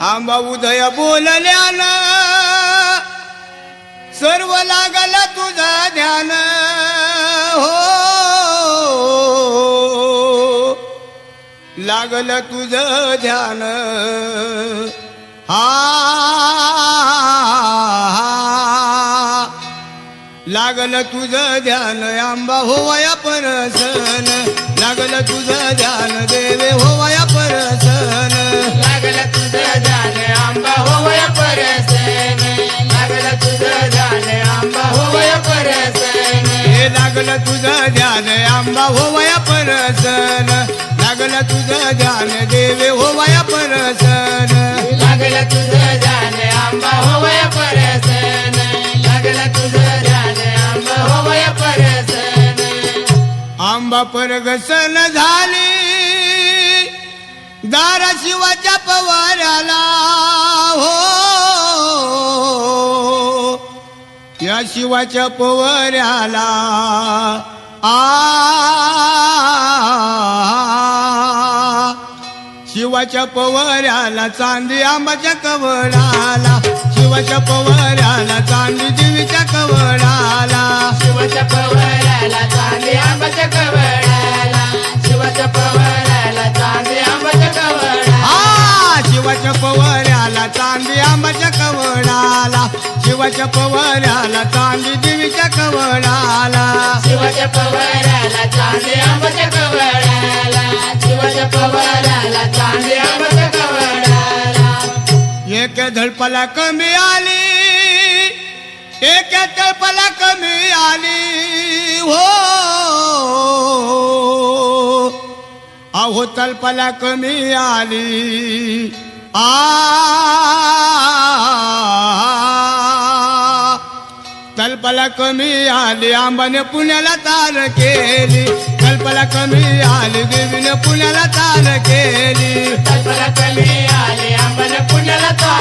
आंबा उदय बोलल्यानं. सर्व लागला तुझा ध्यान. हो. लागल तुझं ध्यान. हा. लागल तुझं ध्यान आंबा होवया परसन. लागल तुझं ध्यान लागल तुझं ध्यान आंबा होवाया परसन. लागल तुझं ध्यान देवे होवाया परसन. लागलं तुझं ध्यान आंबा होवय परसन. लागलं तुझं ध्यान आंबा होवय परसन. आंबा परगसन झाली. दारा शिवाच्या पवाराला या शिवाच्या पवाऱ्याला आ शिवाच्या पवाऱ्याला चांदी आंबाच्या कवडाला शिवाच्या पवाऱ्याला चांदी देवीच्या कवडाला शिवाच्या पवाराला चांदी आंबाच्या कवडाला शिवाच्या पवाराला चांदी आंबाच्या कवडाला आ शिवाच्या पवाऱ्याला चांदी आंबाच्या कवडाला शिवाच्या पवाऱ्याला चांदी देवीच्या कवडाला शिवाच्या पवाराला चांदी आंबाच्या कवडाला शिवाच्या पवाराला चांदी आंबाच्या कवडाला एक धडपला कमी आली एक तळपला कमी आली. हो. अहो तल्पला कमी आली. आ. कल्पला कमी आली आंबाने पुण्याला तार केली. कल्पला कमी आली देवीने पुण्याला तार केली.